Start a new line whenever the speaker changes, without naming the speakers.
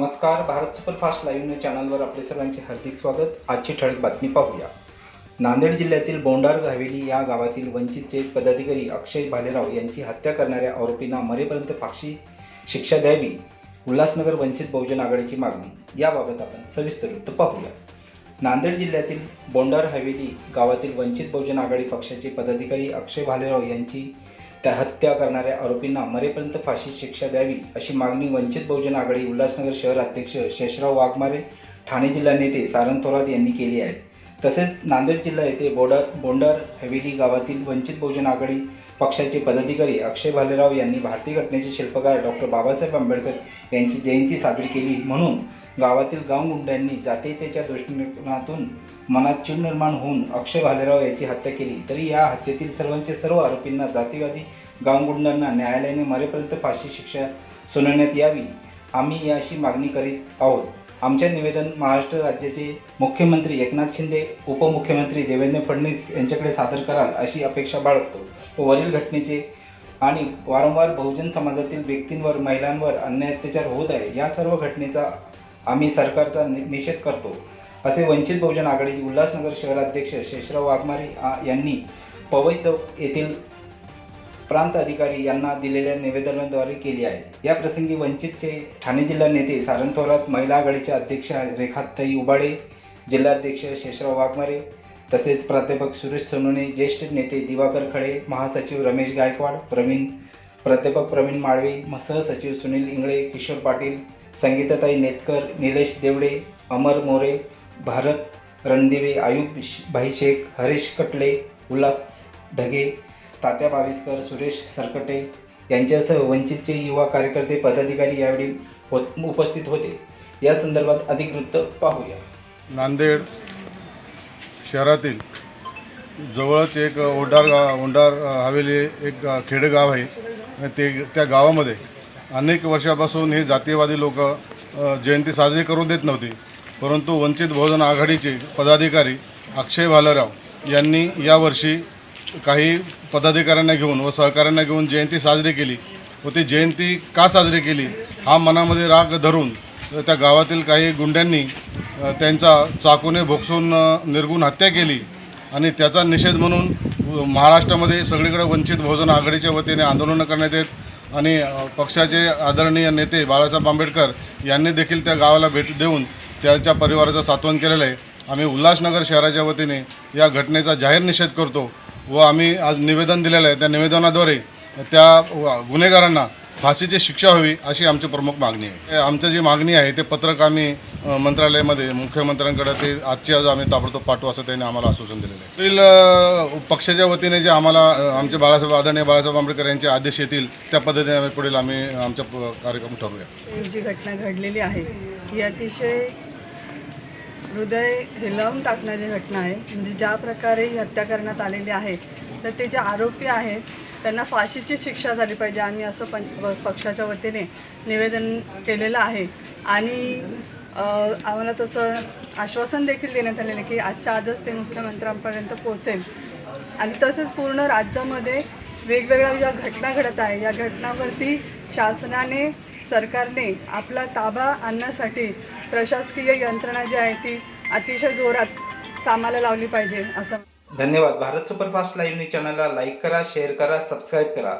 नमस्कार Bharat superfast live news चॅनलवर आपले सर्वांचे हार्दिक स्वागत. आजची ठळक बातमी पाहूया. नांदेड जिल्ह्यातील बोंडार हवेली या गावातील वंचितचे पदाधिकारी अक्षय भालेराव यांची हत्या करणाऱ्या आरोपींना मरेपर्यंत फाशी शिक्षा द्यावी उल्हासनगर वंचित बहुजन आघाडीची मागणी याबाबत आपण सविस्तर वृत्त पाहूया. नांदेड जिल्ह्यातील बोंडार हवेली गावातील वंचित बहुजन आघाडी पक्षाचे पदाधिकारी अक्षय भालेराव यांची त्या हत्या करणाऱ्या आरोपींना मरेपर्यंत फाशी शिक्षा द्यावी अशी मागणी वंचित बहुजन आघाडी उल्हासनगर शहर अध्यक्ष शेषराव वाघमारे ठाणे जिल्हा नेते सारंग थोरात यांनी केली आहे. तसेच नांदेड जिल्हा येथे बोडर बोंडार हवेली गावातील वंचित बहुजन आघाडी पक्षाचे पदाधिकारी अक्षय भालेराव यांनी भारतीय घटनेचे शिल्पकार डॉक्टर बाबासाहेब आंबेडकर यांची जयंती साजरी केली. म्हणून गावातील गावगुंड्यांनी जातीयतेच्या दृष्टिकोनातून मनात चीड निर्माण होऊन अक्षय भालेराव याची हत्या केली. तरी या हत्येतील सर्वांचे सर्व आरोपींना जातीवादी गावगुंडांना न्यायालयाने मरेपर्यंत फाशी शिक्षा सुनावण्यात यावी. आम्ही याशी मागणी करीत आहोत. आमच्या निवेदन महाराष्ट्र राज्याचे मुख्यमंत्री एकनाथ शिंदे उपमुख्यमंत्री देवेंद्र फडणवीस यांच्याकडे सादर कराल अशी अपेक्षा बाळगतो. वरील घटनेचे आणि वारंवार बहुजन समाजातील व्यक्तींवर महिलांवर अन्याय अत्याचार होत आहे या सर्व घटनेचा आम्ही सरकारचा नि- निषेध करतो. असे वंचित बहुजन आघाडीचे उल्हासनगर शहराध्यक्ष शेषराव वाघमारे यांनी पवई चौक येथील प्रांत अधिकारी यांना दिलेल्या निवेदनाद्वारे केली आहे. या प्रसंगी वंचितचे ठाणे जिल्हा नेते सारंग थोरात महिला आघाडीच्या अध्यक्ष रेखाताई उबाडे जिल्हाध्यक्ष शेषराव वाघमारे तसेच प्राध्यापक सुरेश सोनवणे ज्येष्ठ नेते दिवाकर खळे महासचिव रमेश गायकवाड प्रवीण प्राध्यापक प्रवीण माळवे सहसचिव सुनील इंगळे किशोर पाटील संगीताताई नेतकर निलेश देवडे अमर मोरे भारत रणदिवे आयुब भाई शेख हरीश कटले उल्हास ढगे तात्या बाविस्कर सुरेश सरकटे यांच्यासह वंचितचे युवा कार्यकर्ते पदाधिकारी यावेळी होत उपस्थित होते. या संदर्भात अधिक वृत्त पाहूया.
नांदेड शहरातील जवळच एक ओंडार गा ओंडार हवेली एक खेडेगाव आहे. ते त्या गावामध्ये अनेक वर्षापासून हे जातीयवादी लोक जयंती साजरी करून देत नव्हती. परंतु वंचित बहुजन आघाडीचे पदाधिकारी अक्षय भालेराव यांनी यावर्षी काही पदाधिकाऱ्यांना घेऊन व सहकाऱ्यांना घेऊन जयंती साजरी केली. व ती जयंती का साजरी केली? हा मनामध्ये राग धरून त्या गावातील काही गुंड्यांनी त्यांचा चाकूने भोगसून निर्गुण हत्या केली आणि त्याचा निषेध म्हणून महाराष्ट्रामध्ये सगळीकडे वंचित बहुजन आघाडीच्या वतीने आंदोलनं करण्यात येत आणि पक्षाचे आदरणीय नेते बाळासाहेब आंबेडकर यांनी देखील त्या गावाला भेट देऊन त्यांच्या परिवाराचं सात्वन केलेलं आहे. आम्ही उल्हासनगर शहराच्या वतीने या घटनेचा जाहीर निषेध करतो व आम्ही आज निवेदन दिलेलं आहे. त्या निवेदनाद्वारे त्या गुन्हेगारांना फाशीची शिक्षा व्हावी अशी आमची प्रमुख मागणी आहे. आमची जी मागणी आहे ते पत्रक आम्ही मंत्रालयामध्ये मुख्यमंत्र्यांकडे ते आजची आज आम्ही ताबडतोब पाठवू असं त्यांनी आम्हाला आश्वासन दिलेलं आहे. पक्षाच्या वतीने जे आम्हाला आमचे बाळासाहेब आदरणीय बाळासाहेब आंबेडकर यांचे आदेश येतील त्या पद्धतीने आम्ही पुढील आम्ही आमचा प- कार्यक्रम ठरवूया.
ही जी घटना घडलेली आहे ही अतिशय हृदय हेलावून टाकणारी घटना आहे. म्हणजे ज्या प्रकारे ही हत्या करण्यात आलेली आहे तर ते जे आरोपी आहेत त्यांना फाशीची शिक्षा झाली पाहिजे आम्ही असं पं व- पक्षाच्या वतीने निवेदन केलेलं आहे. आणि आम्हाला तसं आश्वासन देखील देण्यात आलेलं की आजच्या आजच ते मुख्यमंत्र्यांपर्यंत पोहोचेल. आणि तसंच पूर्ण राज्यामध्ये वेगवेगळ्या ज्या घटना घडत आहे या घटनावरती शासनाने सरकारने आपला ताबा आणण्यासाठी प्रशासकीय यंत्रणा जी आहे ती अतिशय जोरात कामाला लावली पाहिजे असं
धन्यवाद. भारत सुपरफास्ट लाईव्ह न्यूज चॅनलला लाईक करा शेअर करा सबस्क्राईब करा.